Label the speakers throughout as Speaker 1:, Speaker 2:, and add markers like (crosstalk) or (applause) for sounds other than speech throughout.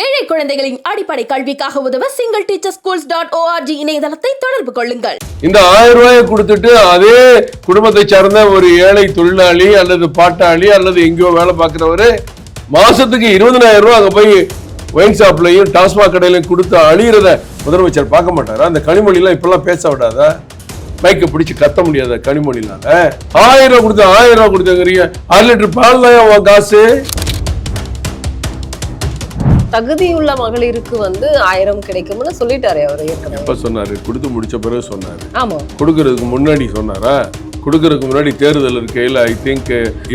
Speaker 1: ஏழை குழந்தைகளின் அடிப்படை கல்விக்காக உதவ single teacher schools dot org இணையதளத்தை தொடர்பு கொள்ளுங்கள்.
Speaker 2: இந்த ஆயிரம் ரூபாயை கொடுத்துட்டு அதே குடும்பத்தை சார்ந்த ஒரு ஏழை தொழிலாளி அல்லது பாட்டாளி அல்லது எங்கேயோ வேலை பார்க்குறவரு மாசத்துக்கு இருபதனாயிரம் ரூபாய் அங்கே போய் ஒயின் ஷாப்லையும் டாஸ்மாக் கடையிலையும் கொடுத்து அழியிறத முதலமைச்சர் பார்க்க மாட்டாரா? அந்த கனிமொழிலாம் இப்பெல்லாம் பேச விடாதா? மைக்கை பிடிச்சி கத்த முடியாத கனிமொழினால. ஆயிரம் ரூபா கொடுத்து ஆயிரம் ரூபாய் கொடுத்தங்கிறீங்க. அரை லிட்டர் பால் தான் காசு?
Speaker 3: தகுதியுள்ள மகளிருக்கு வந்து ஆயிரம் கிடைக்கும்னு சொல்லிட்டாரு அவர்
Speaker 2: எப்ப சொன்னாரு? கொடுத்து முடிச்ச பிறகு சொன்னாரு.
Speaker 3: ஆமா.
Speaker 2: கொடுக்கறதுக்கு முன்னாடி சொன்னாரா? கொடுக்கறதுக்கு முன்னாடி தேர்தல் இருக்கையில் ஐ திங்க்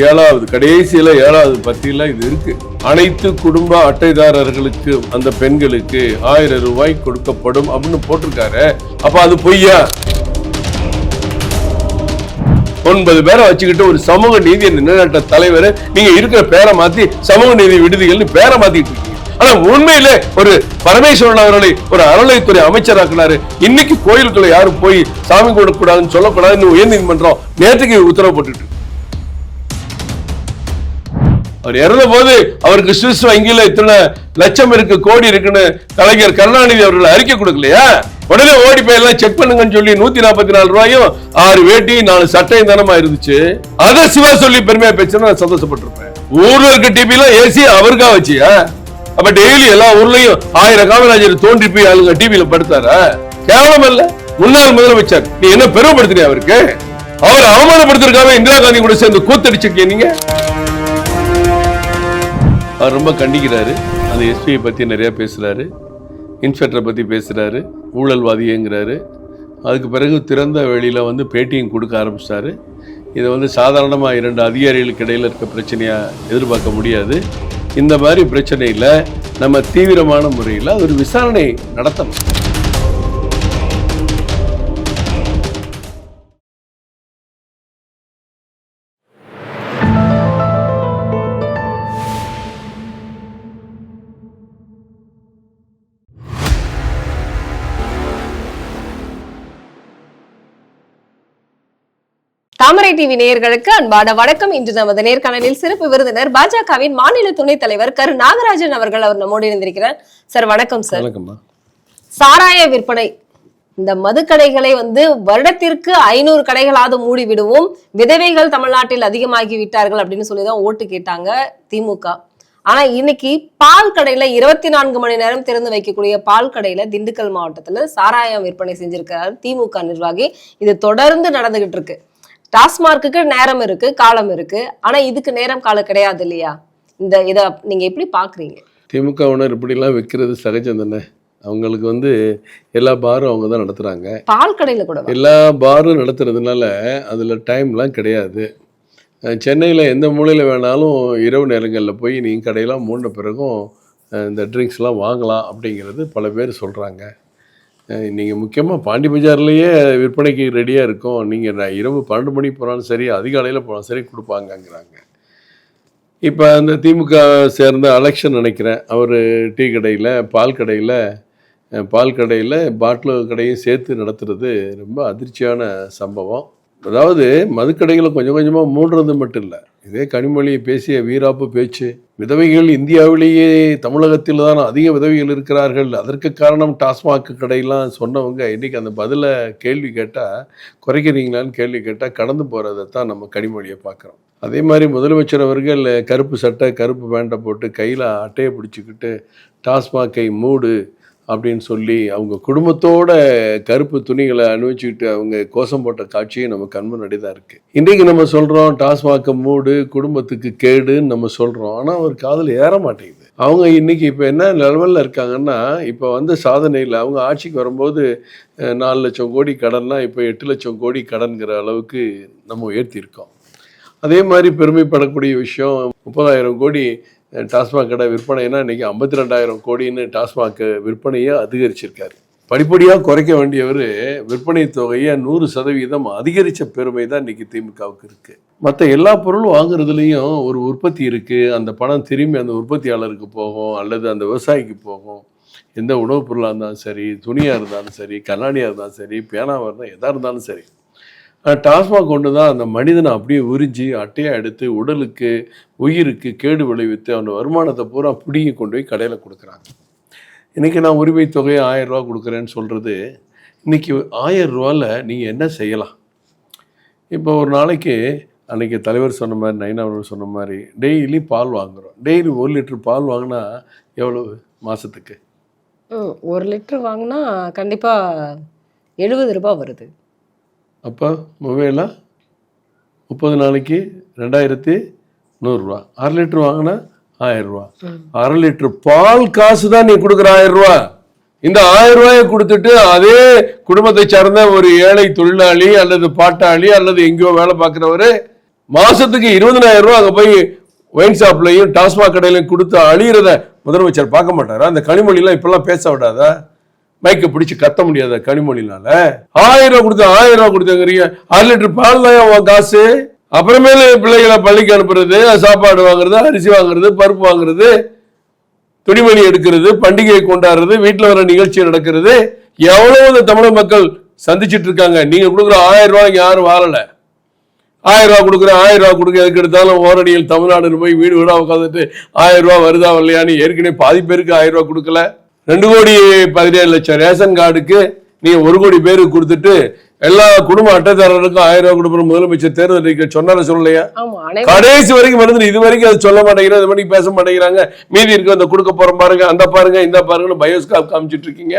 Speaker 2: ஏழாவது கடைசியில ஏழாவது பத்தியில இது இருக்கு. அனைத்து குடும்ப அட்டைதாரர்களுக்கு அந்த பெண்களுக்கு ஆயிரம் ரூபாய் கொடுக்கப்படும் அப்படின்னு போட்டிருக்காரு. அப்ப அது பொய்யா? ஒன்பது பேரை வச்சுக்கிட்டு ஒரு சமூக நீதி நிலைநாட்ட தலைவர் நீங்க இருக்கிற பேரை மாத்தி சமூக நீதி விடுதிகள்னு பேரை மாத்திட்டு ஆனா உண்மையிலே ஒரு பரமேஸ்வரன் அவர்களை ஒரு அறநிலைத்துறை அமைச்சராக்குனாரு. இன்னைக்கு கோயிலுக்குள்ள யாரும் போய் சாமி கூடக்கூடாதுன்னு சொல்லக்கூடாதுன்னு உயர் நீதிமன்றம் நேற்றுக்கு உத்தரவு போட்டுட்டு. அவர் இறந்த போது அவருக்கு சுவிஸ் வங்கியில இத்தனை லட்சம் இருக்கு கோடி இருக்குன்னு கலைஞர் கருணாநிதி அவர்கள் அறிக்கை கொடுக்கலையா? உடனே ஓடி போய் எல்லாம் செக் பண்ணுங்கன்னு சொல்லி நூத்தி நாற்பத்தி நாலு ரூபாயும் ஆறு வேட்டி நாலு சட்டையும் தானமா இருந்துச்சு. அதை சிவா சொல்லி பெருமையா பேசுனா நான் சந்தோஷப்பட்டிருப்பேன். ஊர்ல இருக்க டிவி எல்லாம் ஏசி அவருக்கா வச்சியா? அப்ப டெய்லி எல்லா ஊர்லயும் ஆயிரம் காமராஜர் தோன்றி போய் ஆளுங்க டிவியில படுத்தாரா? கேவலம் அல்ல. முன்னாள் முதலமைச்சர் நீ என்ன பெருமைப்படுத்தினே அவருக்கு? அவர் அவமானப்படுத்திருக்காம இந்திரா காந்தி கூட சேர்ந்து கூத்தடிச்சிருக்கீங்க நீங்க? அவர் ரொம்ப கண்டிக்கிறாரு. அந்த எஸ்பியை பற்றி நிறையா பேசுகிறாரு இன்ஸ்பெக்டரை பற்றி பேசுகிறாரு ஊழல்வாதியேங்கிறாரு. அதுக்கு பிறகு திறந்த வெளியில் வந்து பேட்டியும் கொடுக்க ஆரம்பிச்சிட்டாரு. இதை வந்து சாதாரணமாக இரண்டு அதிகாரிகளுக்கு இடையில் இருக்க பிரச்சனையாக எதிர்பார்க்க முடியாது. இந்த மாதிரி பிரச்சனையில் நம்ம தீவிரமான முறையில் ஒரு விசாரணை நடத்தணும்.
Speaker 3: தாமரை டிவி நேயர்களுக்கு அன்பான வணக்கம். இன்று நமது நேர்காணலில் சிறப்பு விருந்தினர் பாஜகவின் மாநில துணைத் தலைவர் கரு நாகராஜன் அவர்கள் அவர் நம்மோடு இருந்திருக்கிறார் சார் வணக்கம் சார். சாராய விற்பனை. இந்த மதுக்கடைகளை வந்து வருடத்திற்கு ஐநூறு கடைகளாவது மூடி விடுவோம் விதவைகள் தமிழ்நாட்டில் அதிகமாகி விட்டார்கள் அப்படின்னு சொல்லி தான் ஓட்டு கேட்டாங்க திமுக. ஆனா இன்னைக்கு பால் கடையில இருபத்தி நான்கு மணி நேரம் திறந்து வைக்கக்கூடிய பால் கடையில திண்டுக்கல் மாவட்டத்துல சாராயம் விற்பனை செஞ்சிருக்கிறார் திமுக நிர்வாகி. இது தொடர்ந்து நடந்துகிட்டு இருக்கு. டாஸ்மார்க்குக்கு நேரம் இருக்கு காலம் இருக்கு. ஆனா இதுக்கு நேரம் காலம் கிடையாது இல்லையா? இந்த இத நீங்க எப்படி பாக்குறீங்க?
Speaker 2: திமுகவினர் இப்படிலாம் வைக்கிறது சகஜம் தானே? அவங்களுக்கு வந்து எல்லா பாரும் அவங்க தான் நடத்துகிறாங்க
Speaker 3: பால் கடையில கூட
Speaker 2: எல்லா பாரும் நடத்துறதுனால அதில் டைம்லாம் கிடையாது. சென்னையில் எந்த மூலையில் வேணாலும் இரவு நேரங்களில் போய் நீங்கள் கடையெல்லாம் மூடின பிறகும் இந்த ட்ரிங்க்ஸ்லாம் வாங்கலாம் அப்படிங்கிறது பல பேர் சொல்கிறாங்க நீங்கள் முக்கியமாக பாண்டி பஜார்லேயே விற்பனைக்கு ரெடியாக இருக்கும். நீங்கள் நான் இரவு பன்னெண்டு மணிக்கு போனாலும் சரி அதிகாலையில் போனாலும் சரி கொடுப்பாங்கங்கிறாங்க. இப்போ அந்த திமுக சேர்ந்த அலெக்ஷன் நினைக்கிறேன். அவர் டீ கடையில் பால் கடையில் பால் கடையில் பாட்டில் கடையும் சேர்த்து நடத்துறது ரொம்ப அதிர்ச்சியான சம்பவம். அதாவது மதுக்கடைகளை கொஞ்சம் கொஞ்சமாக மூடுறது மட்டும் இல்லை. இதே கனிமொழி பேசிய வீராப்பு பேச்சு விதவைகள் இந்தியாவிலேயே தமிழகத்தில் தான் அதிக விதவைகள் இருக்கிறார்கள். அதற்கு காரணம் டாஸ்மாக் கடையெல்லாம் சொன்னவங்க இன்றைக்கி அந்த பதிலை கேள்வி கேட்டால் குறைக்கிறீங்களான்னு கேள்வி கேட்டால் கடந்து போகிறதை தான் நம்ம கனிமொழியை பார்க்குறோம் அதே மாதிரி முதலமைச்சர் அவர்கள் கருப்பு சட்டை கருப்பு பேண்டை போட்டு கையில் அட்டையை பிடிச்சிக்கிட்டு டாஸ்மாகை மூடு அப்படின்னு சொல்லி அவங்க குடும்பத்தோட கருப்பு துணிகளை அணிவிச்சுக்கிட்டு அவங்க கோஷம் போட்ட காட்சியும் நம்ம கண் தான் இருக்குது இன்றைக்கு நம்ம சொல்கிறோம் டாஸ்மாக மூடு குடும்பத்துக்கு கேடுன்னு நம்ம சொல்கிறோம் ஆனால் அவர் காதில் ஏற மாட்டேங்குது. அவங்க இன்னைக்கு இப்போ என்ன லெவலில் இருக்காங்கன்னா இப்போ வந்து சாதனையில் அவங்க ஆட்சிக்கு வரும்போது நாலு லட்சம் கோடி கடன்னா இப்போ எட்டு லட்சம் கோடி கடன்கிற அளவுக்கு நம்ம உயர்த்தியிருக்கோம். அதே மாதிரி பெருமைப்படக்கூடிய விஷயம் முப்பதாயிரம் கோடி டாஸ்மாக் கடை விற்பனைனா இன்னைக்கு ஐம்பத்தி ரெண்டாயிரம் கோடின்னு டாஸ்மாக் விற்பனையை அதிகரிச்சிருக்காரு. படிப்படியாக குறைக்க வேண்டியவர் விற்பனை தொகையை நூறு சதவீதம் அதிகரித்த பெருமை தான் இன்னைக்கு திமுகவுக்கு இருக்குது மற்ற எல்லா பொருளும் வாங்குறதுலேயும் ஒரு உற்பத்தி இருக்குது அந்த பணம் திரும்பி அந்த உற்பத்தியாளருக்கு போகும் அல்லது அந்த விவசாயிக்கு போகும். எந்த உணவுப் பொருளாக இருந்தாலும் சரி துணியாக இருந்தாலும் சரி கண்ணாடியாக இருந்தாலும் சரி பேனாவாக இருந்தால் எதாக இருந்தாலும் சரி. டாஸ்மாக் கொண்டு தான் அந்த மனிதனை அப்படியே உறிஞ்சி அட்டையாக எடுத்து உடலுக்கு உயிருக்கு கேடு விளைவித்து அந்த வருமானத்தை பூரா பிடிங்கி கொண்டு போய் கடையில் கொடுக்குறாங்க. இன்றைக்கி நான் உரிமை தொகையை ஆயிரம் ரூபா கொடுக்குறேன்னு சொல்கிறது இன்றைக்கி ஆயிரம் ரூபாவில் நீங்கள் என்ன செய்யலாம்? இப்போ ஒரு நாளைக்கு அன்றைக்கி தலைவர் சொன்ன மாதிரி நைனா அவர்கள் சொன்ன மாதிரி டெய்லி பால் வாங்குகிறோம் டெய்லி ஒரு லிட்டர் பால் வாங்கினா எவ்வளவு மாதத்துக்கு
Speaker 3: ஒரு லிட்டர் வாங்கினா கண்டிப்பாக எழுபது ரூபாய் வருது.
Speaker 2: அப்போ மொபைலா முப்பது நாளைக்கு ரெண்டாயிரத்தி நூறுரூவா அரை லிட்டர் வாங்கினா ஆயிரம் ரூபா. அரை லிட்டர் பால் காசு தான் நீ கொடுக்குற ஆயிரம் ரூபா. இந்த ஆயிரம் ரூபாயை கொடுத்துட்டு அதே குடும்பத்தை சார்ந்த ஒரு ஏழை தொழிலாளி அல்லது பாட்டாளி அல்லது எங்கேயோ வேலை பார்க்குறவர் மாசத்துக்கு இருபதனாயிரம் ரூபா அங்கே போய் ஒயின் ஷாப்லையும் டாஸ்மாக் கடையிலையும் கொடுத்து அழியிறத முதலமைச்சர் பார்க்க மாட்டாரா? அந்த கனிமொழிலாம் இப்பெல்லாம் பேச விடாதா? மைக்கை பிடிச்சி கத்த முடியாத கனிமொழினால. ஆயிரம் ரூபா கொடுத்து ஆயிரம் ரூபா கொடுத்தங்கிறீங்க. அரை லிட்டர் பால் தான் காசு. அப்புறமேல பிள்ளைகளை பள்ளிக்கு அனுப்புறது சாப்பாடு வாங்குறது அரிசி வாங்குறது பருப்பு வாங்குறது துணிமணி எடுக்கிறது பண்டிகையை கொண்டாடுறது வீட்டில் வர நிகழ்ச்சி நடக்கிறது. எவ்வளவு இந்த தமிழக மக்கள் சந்திச்சிட்டு இருக்காங்க. நீங்க கொடுக்குற ஆயிரம் ரூபாய்க்கு யாரும் வாழல. ஆயிரம் ரூபா கொடுக்குறேன் ஆயிரம் ரூபா கொடுக்க எதுக்கு எடுத்தாலும் ஓரடியில் தமிழ்நாடுன்னு போய் வீடு வீடா உட்காந்துட்டு ஆயிரம் ரூபா வருதா இல்லையான்னு ஏற்கனவே பாதி பேருக்கு ஆயிரம் ரூபா கொடுக்கல. ரெண்டு கோடி பதினேழு லட்சம் ரேஷன் கார்டுக்கு நீங்க ஒரு கோடி பேருக்கு கொடுத்துட்டு எல்லா குடும்ப அட்டைதாரருக்கும் ஆயிரம் ரூபாய் கொடுப்போம் முதலமைச்சர் தேர்தல் அறிக்கை சொன்னார சொல்லலையா? கடைசி வரைக்கும் வந்து இது வரைக்கும் அது சொல்ல மாட்டேங்கிறாங்க இது மாதிரி பேச மாட்டேங்கிறாங்க. மீதி இருக்கு அந்த கொடுக்க போறோம் பாருங்க அந்த பாருங்க இந்த பாருங்கன்னு பயோஸ்காப் காமிச்சிட்டு இருக்கீங்க.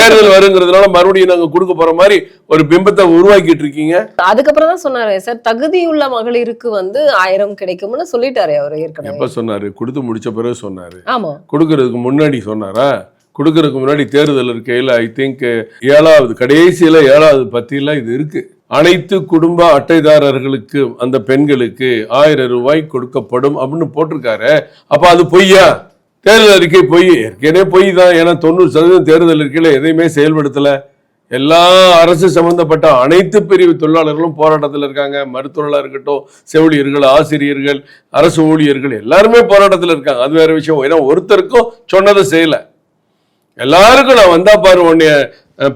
Speaker 2: தேர்தல் வருங்கிறதுனால மறுபடியும் நாங்க கொடுக்க போற மாதிரி ஒரு பிம்பத்தை உருவாக்கிட்டு இருக்கீங்க.
Speaker 3: அதுக்கப்புறம் தான் சொன்னாரு சார் தகுதியுள்ள மகளிருக்கு வந்து ஆயிரம் கிடைக்கும்னு சொல்லிட்டாரு அவர் ஏற்கனவே.
Speaker 2: எப்ப சொன்னாரு? கொடுத்து முடிச்ச பிறகு சொன்னாரு.
Speaker 3: ஆமா.
Speaker 2: கொடுக்கறதுக்கு முன்னாடி சொன்னாரா? கொடுக்கறதுக்கு முன்னாடி தேர்தல் இருக்கையில் ஐ திங்க் ஏழாவது கடைசியில் ஏழாவது பத்தியில் இது இருக்குது அனைத்து குடும்ப அட்டைதாரர்களுக்கு அந்த பெண்களுக்கு ஆயிரம் ரூபாய் கொடுக்கப்படும் அப்படின்னு போட்டிருக்காரு. அப்போ அது பொய்யா? தேர்தல் அறிக்கை பொய். ஏற்கனவே பொய் தான். ஏன்னா தொண்ணூறு சதவீதம் தேர்தல் அறிக்கையில் எதையுமே செயல்படுத்தலை. எல்லா அரசு சம்பந்தப்பட்ட அனைத்து பிரிவு தொழிலாளர்களும் போராட்டத்தில் இருக்காங்க. மருத்துவர்களாக இருக்கட்டும் செவிலியர்கள் ஆசிரியர்கள் அரசு ஊழியர்கள் எல்லாருமே போராட்டத்தில் இருக்காங்க. அது வேற விஷயம். ஏன்னா ஒருத்தருக்கும் சொன்னதை செய்யலை. எல்லாருக்கும் நான் வந்தா பாரு உன்னைய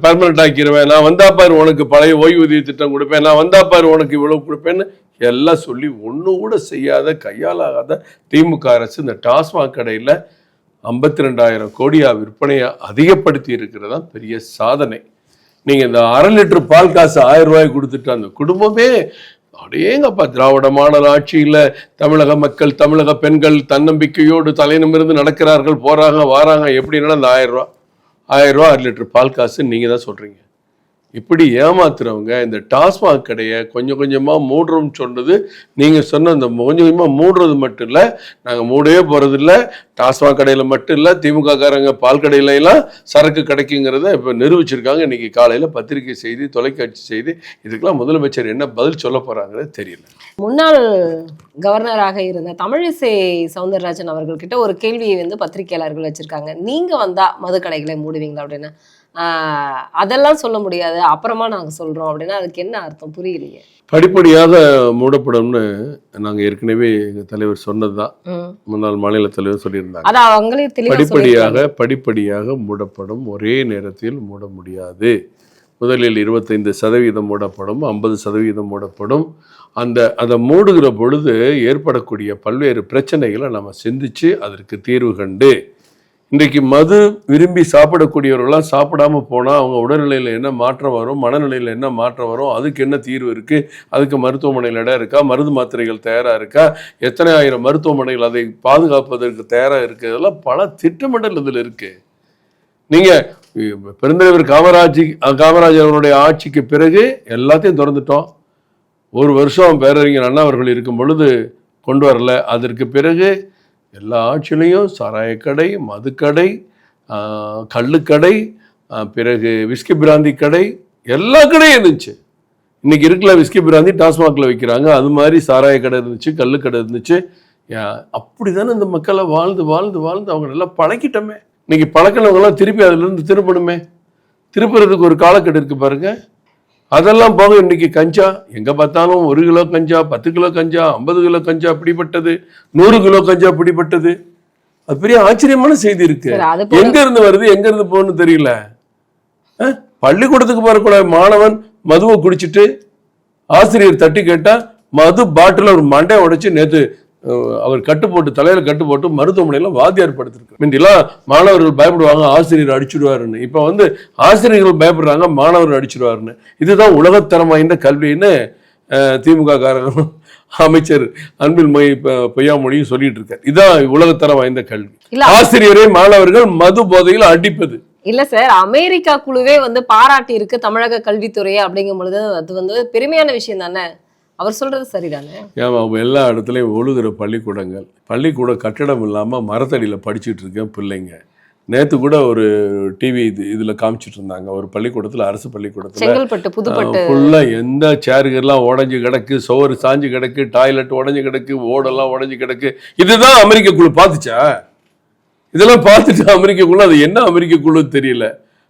Speaker 2: பெர்மனண்ட் ஆக்கிடுவேன் நான் வந்தா பாரு உனக்கு பழைய ஓய்வூதிய திட்டம் கொடுப்பேன். நான் வந்தா பாரு உனக்கு இவ்வளவு கொடுப்பேன்னு எல்லாம் சொல்லி ஒன்றும் கூட செய்யாத கையாலாகாத திமுக அரசு இந்த டாஸ்மாக் கடையில் ஐம்பத்தி ரெண்டாயிரம் கோடியா விற்பனையை அதிகப்படுத்தி இருக்கிறதா பெரிய சாதனை. நீங்கள் இந்த அரை லிட்டர் பால் காசு ஆயிரம் ரூபாய் கொடுத்துட்டு அந்த குடும்பமே அடேங்கப்பா திராவிட மாடல் ஆட்சியில தமிழக மக்கள் தமிழக பெண்கள் தன்னம்பிக்கையோடு தலைநிமிருந்து நடக்கிறார்கள் போறாங்க வாராங்க எப்படின்னா அந்த ஆயிரம் ரூபா. ஆயிரம் ரூபா அரை லிட்டர் பால் காசு நீங்கள் தான் சொல்றீங்க. இப்படி ஏமாத்துறவங்க இந்த டாஸ்மாக் கடையை கொஞ்சம் கொஞ்சமாக மூடுறோம்னு சொன்னது நீங்கள் சொன்ன அந்த கொஞ்சம் கொஞ்சமாக மூடுறது மட்டும் இல்லை நாங்கள் மூடவே போகிறதில்ல டாஸ்மாக் கடையில் மட்டும் இல்லை திமுக காரங்க பால் கடையில எல்லாம் சரக்கு கிடைக்குங்கிறத இப்போ நிரூபிச்சிருக்காங்க. இன்றைக்கி காலையில் பத்திரிகை செய்தி தொலைக்காட்சி செய்தி இதுக்கெல்லாம் முதலமைச்சர் என்ன பதில் சொல்ல போகிறாங்கிறது தெரியல.
Speaker 3: முன்னாள் கவர்னராக இருந்த தமிழிசை சவுந்தரராஜன் அவர்கள்கிட்ட ஒரு கேள்வியை வந்து பத்திரிகையாளர்கள் வச்சுருக்காங்க. நீங்கள் வந்தால் மதுக்கடைகளை மூடுவீங்களா அப்படின்னு. அதெல்லாம் சொல்ல முடியாது. அப்புறமா நாங்க சொல்றோம் அப்படின்னா அதுக்கு என்ன அர்த்தம்? புரியலையே.
Speaker 2: படிப்படியாக மூடப்படும்னு நாங்க ஏற்கனவே எங்க தலைவர் சொன்னதுதான்.
Speaker 3: ம்.
Speaker 2: முன்னாள் மாநில தலைவர் சொல்லியிருந்தாங்க. படிப்படியாக. படிப்படியாக மூடப்படும். ஒரே நேரத்தில் மூட முடியாது. முதலில் இருபத்தைந்து சதவீதம் மூடப்படும் ஐம்பது சதவீதம் மூடப்படும். அந்த அதை மூடுகிற பொழுது ஏற்படக்கூடிய பல்வேறு பிரச்சனைகளை நம்ம சிந்திச்சு அதற்கு தீர்வு கண்டு இன்றைக்கு மது விரும்பி சாப்பிடக்கூடியவர்கள்லாம் சாப்பிடாம போனால் அவங்க உடல்நிலையில் என்ன மாற்றம் வரும் மனநிலையில் என்ன மாற்றம் வரும் அதுக்கு என்ன தீர்வு இருக்குது அதுக்கு மருத்துவமனையில் இடம் இருக்கா மருந்து மாத்திரைகள் தயாராக இருக்கா எத்தனை ஆயிரம் மருத்துவமனைகள் அதை பாதுகாப்பதற்கு தயாராக இருக்குது இதெல்லாம் பல திட்டமிடல் இதில் இருக்குது நீங்கள் பெருந்தலைவர் காமராஜி காமராஜர் அவருடைய ஆட்சிக்கு பிறகு எல்லாத்தையும் திறந்துட்டோம். ஒரு வருஷம் பேரறிஞர் அண்ணா அவர்கள் இருக்கும் பொழுது கொண்டு வரல. அதற்கு பிறகு எல்லா ஆட்சியிலையும் சாராயக்கடை மதுக்கடை கல்லுக்கடை கள்ளுக்கடை பிறகு விஸ்கி பிராந்தி கடை எல்லா கடையும் இருந்துச்சு. இன்னைக்கு இருக்கல விஸ்கி பிராந்தி டாஸ்மாகில் வைக்கிறாங்க. அது மாதிரி சாராய கடை இருந்துச்சு கள்ளுக்கடை இருந்துச்சு. அப்படி அப்படிதானே இந்த மக்களை வாழ்ந்து வாழ்ந்து வாழ்ந்து அவங்க நல்லா பழக்கிட்டோமே இன்னைக்கு பழக்கினவங்களாம் திருப்பி அதுலேருந்து திருப்பணுமே திருப்புறதுக்கு ஒரு காலக்கெடு இருக்கு பாருங்கள் அதெல்லாம் போக இன்னைக்கு கஞ்சா எங்க பார்த்தாலும் ஒரு கிலோ கஞ்சா பத்து கிலோ கஞ்சா ஐம்பது கிலோ கஞ்சா பிடிப்பட்டது நூறு கிலோ கஞ்சா பிடிப்பட்டது அது பெரிய ஆச்சரியமான செய்தி இருக்கு. எங்க இருந்து வருது எங்க இருந்து போகணும்னு தெரியல பள்ளிக்கூடத்துக்கு போறக்கூடாது மாணவன் மதுவை குடிச்சிட்டு ஆசிரியர் தட்டி கேட்டா மது பாட்டில் ஒரு மண்டையை உடைச்சு அஹ், அவர் கட்டு போட்டு தலையில கட்டு போட்டு மருத்துவமனையில வாத்தியார் படுத்திருக்கு முந்திலாம் மாணவர்கள் பயப்படுவாங்க ஆசிரியர் அடிச்சிடுவாருன்னு. இப்ப வந்து ஆசிரியர்கள் பயப்படுறாங்க மாணவர்கள் அடிச்சிடுவாருன்னு. இதுதான் உலகத்தரம் வாய்ந்த கல்வின்னு திமுக காரங்களும் (laughs) அமைச்சர் அன்பில் ப- பொய்யாமொழியும் சொல்லிட்டு இருக்காரு. இதான் உலகத்தரம் வாய்ந்த கல்வி.
Speaker 3: இல்ல
Speaker 2: ஆசிரியரை மாணவர்கள் மது போதையில் அடிப்பது.
Speaker 3: இல்ல சார் அமெரிக்கா குழுவே வந்து பாராட்டி இருக்கு தமிழக கல்வித்துறையை அப்படிங்கும் பொழுது அது வந்து பெருமையான விஷயம் தானே அவர் சொல்றது சரிதானே?
Speaker 2: ஏன் அவங்க எல்லா இடத்துலையும் ஒழுகுற பள்ளிக்கூடங்கள். பள்ளிக்கூட கட்டடம் இல்லாமல் மரத்தடியில் படிச்சுட்டு இருக்கேன் பிள்ளைங்க. நேற்று கூட ஒரு டிவி இது இதில் காமிச்சிட்டு இருந்தாங்க. ஒரு பள்ளிக்கூடத்தில் அரசு பள்ளிக்கூடத்தில் ஃபுல்லாக எந்த சேருகெல்லாம் உடஞ்சி கிடக்கு சோறு சாஞ்சு கிடக்கு டாய்லெட் உடஞ்சி கிடக்கு ஓடெல்லாம் உடஞ்சி கிடக்கு. இதுதான் அமெரிக்க குழு. பார்த்துச்சா? இதெல்லாம் பார்த்துட்டு அமெரிக்க குழு அது என்ன அமெரிக்க குழு தெரியல.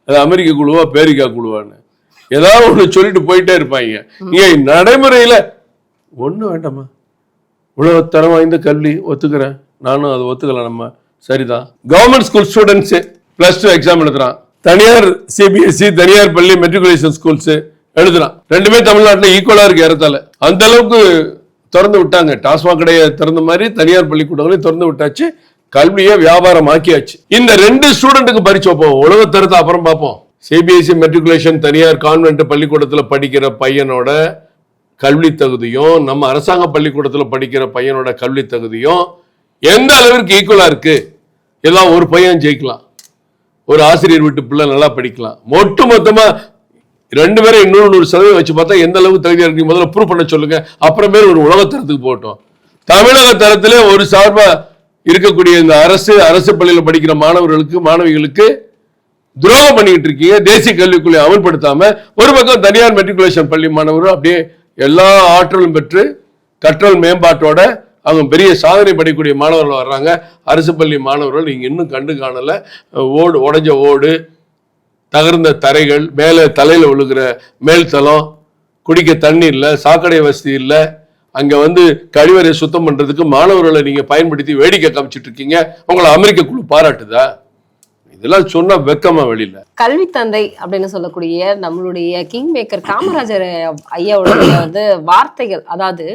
Speaker 2: அது அமெரிக்க குழுவா பேரிக்கா குழுவான்னு. ஏதாவது ஒன்று சொல்லிட்டு போயிட்டே இருப்பாங்க. இங்கே நடைமுறையில் ஒன்றும் வேண்டாமா உலகத்தரம் வாய்ந்த கல்வி ஒத்துக்கிறேன். நானும் அதை ஒத்துக்கலாம் நம்ம. சரிதான் government school students plus two exam எழுதுறான். தனியார் சிபிஎஸ்சி தனியார் பள்ளி மெட்ரிகுலேஷன் ஸ்கூல்ஸு எழுதுறான். ரெண்டுமே தமிழ்நாட்டில் ஈக்குவலாக இருக்கு ஏறத்தால அந்த அளவுக்கு திறந்து விட்டாங்க. டாஸ்மாக் கடையை திறந்த மாதிரி தனியார் பள்ளிக்கூடங்களையும் திறந்து விட்டாச்சு. கல்வியை வியாபாரம் ஆக்கியாச்சு இந்த ரெண்டு ஸ்டூடெண்ட்டுக்கு பரிச்சு வைப்போம். உலகத்தரத்தை அப்புறம் பார்ப்போம். சிபிஎஸ்சி மெட்ரிகுலேஷன் தனியார் கான்வென்ட் பள்ளிக்கூடத்தில் படிக்கிற பையனோட கல்வி தகுதியும் நம்ம அரசாங்க பள்ளிக்கூடத்தில் படிக்கிற பையனோட கல்வி தகுதியும் எந்த அளவிற்கு ஈக்குவலா இருக்கு? எல்லாம் ஒரு பையன் ஜெயிக்கலாம். ஒரு ஆசிரியர் வீட்டு பிள்ளை நல்லா படிக்கலாம். ஒட்டு மொத்தமா ரெண்டு பேரும் இன்னொரு நூறு சதவீதம் வச்சு பார்த்தா எந்த அளவுக்கு தகுதியா இருக்கு? முதல்ல ப்ரூவ் பண்ண சொல்லுங்க. அப்புறமே ஒரு உலகத்தரத்துக்கு போகட்டும் தமிழக தரத்திலே ஒரு சார்பா இருக்கக்கூடிய இந்த அரசு அரசு பள்ளியில் படிக்கிற மாணவர்களுக்கு மாணவிகளுக்கு துரோகம் பண்ணிக்கிட்டு இருக்கீங்க. தேசிய கல்விக்குள்ளே அமல்படுத்தாம ஒரு பக்கம் தனியார் மெட்ரிகுலேஷன் பள்ளி மாணவரும் அப்படியே எல்லா ஆற்றலும் பெற்று கற்றல் மேம்பாட்டோட அவங்க பெரிய சாதனை படிக்கக்கூடிய மாணவர்கள் வர்றாங்க. அரசு பள்ளி மாணவர்கள் நீங்கள் இன்னும் கண்டு காணலை. ஓடு உடைஞ்ச ஓடு தகர்ந்த தரைகள் மேலே தலையில் விழுகிற மேல்தளம் குடிக்க தண்ணி இல்லை சாக்கடை வசதி இல்லை. அங்கே வந்து கழிவறை சுத்தம் பண்ணுறதுக்கு மாணவர்களை நீங்கள் பயன்படுத்தி வேடிக்கை காமிச்சிட்டு இருக்கீங்க. உங்களை அமெரிக்க குழு பாராட்டுதா? இதெல்லாம் சொன்னா வெக்கமா வெளியில.
Speaker 3: கல்வி தந்தை அப்படின்னு சொல்லக்கூடிய நம்மளுடைய கிங் மேக்கர் காமராஜர் ஐயாவுடைய வந்து வார்த்தைகள் அதாவது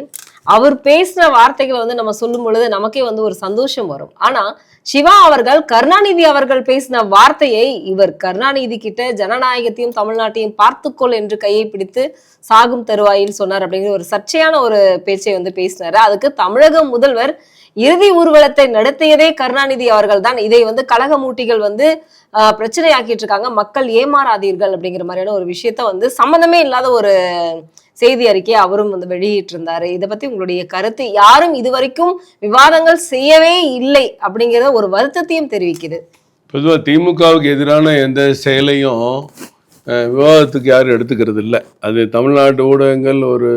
Speaker 3: அவர் பேசின வார்த்தைகளை வந்து நம்ம சொல்லும் பொழுது நமக்கே வந்து ஒரு சந்தோஷம் வரும். ஆனா சிவா அவர்கள் கருணாநிதி அவர்கள் பேசின வார்த்தையை இவர் கருணாநிதி கிட்ட ஜனநாயகத்தையும் தமிழ்நாட்டையும் பார்த்துக்கொள் என்று கையை பிடித்து சாகும் தருவாயில் சொன்னார் அப்படிங்கிற ஒரு சர்ச்சையான ஒரு பேச்சை வந்து பேசினாரு. அதுக்கு தமிழக முதல்வர் இறுதி ஊர்வலத்தை நடத்தியதே கருணாநிதி அவர்கள் தான். இதை வந்து கழக மூட்டிகள் வந்து பிரச்சனையாக்கிட்டு இருக்காங்க. மக்கள் ஏமாறாதீர்கள் அப்படிங்கிற மாதிரியான ஒரு விஷயத்த வந்து சம்மந்தமே இல்லாத ஒரு செய்தி அறிக்கையை அவரும் வந்து வெளியிட்டிருந்தாரு. இதை பத்தி உங்களுடைய கருத்து யாரும் இதுவரைக்கும் விவாதங்கள் செய்யவே இல்லை அப்படிங்கிறத ஒரு வருத்தத்தையும் தெரிவிக்குது.
Speaker 2: பொதுவாக திமுகவுக்கு எதிரான எந்த செயலையும் விவாதத்துக்கு யாரும் எடுத்துக்கிறது இல்லை. அது தமிழ்நாட்டு ஊடகங்கள் ஒரு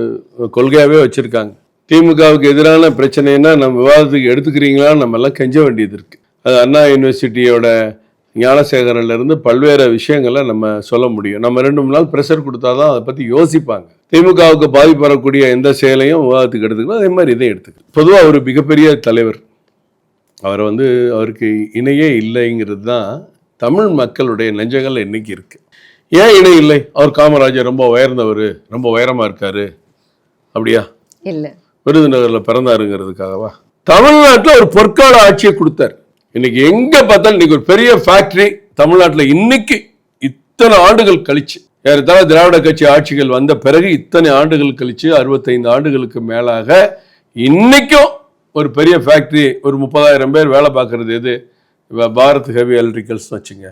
Speaker 2: கொள்கையாகவே வச்சுருக்காங்க. திமுகவுக்கு எதிரான பிரச்சனைனா நம்ம விவாதத்துக்கு எடுத்துக்கிறீங்களான்னு நம்ம எல்லாம் கெஞ்ச வேண்டியது இருக்குது அது அண்ணா யூனிவர்சிட்டியோட ஞானசேகரில் இருந்து பல்வேறு விஷயங்களை நம்ம சொல்ல முடியும். நம்ம ரெண்டு மூணு நாள் ப்ரெஷர் கொடுத்தா தான் அதை பற்றி யோசிப்பாங்க. திமுகவுக்கு பாதிப்பு வரக்கூடிய எந்த செயலையும் விவாதத்துக்கு எடுத்துக்கணும் அதே மாதிரி இதையும் எடுத்துக்கணும் பொதுவாக ஒரு மிகப்பெரிய தலைவர் அவரை வந்து அவருக்கு இணையே இல்லைங்கிறது தான் தமிழ் மக்களுடைய நெஞ்சங்கள் இன்னைக்கு இருக்கு. ஏன் இணை இல்லை? அவர் காமராஜர் ரொம்ப உயர்ந்தவர் ரொம்ப உயரமா இருக்காரு. அப்படியா?
Speaker 3: இல்ல.
Speaker 2: விருதுநகர்ல பிறந்தாருங்கிறதுக்காகவா? தமிழ்நாட்டில் ஒரு பொற்கால ஆட்சியை கொடுத்தார். இன்னைக்கு எங்க பார்த்தாலும் இன்னைக்கு ஒரு பெரிய ஃபேக்டரி தமிழ்நாட்டில் இன்னைக்கு இத்தனை ஆண்டுகள் கழிச்சு. ஏறத்தாழ திராவிட கட்சி ஆட்சிகள் வந்த பிறகு இத்தனை ஆண்டுகள் கழிச்சு அறுபத்தைந்து ஆண்டுகளுக்கு மேலாக இன்னைக்கும் ஒரு பெரிய ஃபேக்டரி ஒரு முப்பதாயிரம் பேர் வேலை பார்க்கறது எது? இப்ப பாரத் ஹெவி எலக்ட்ரிக்கல்ஸ் வச்சுங்க.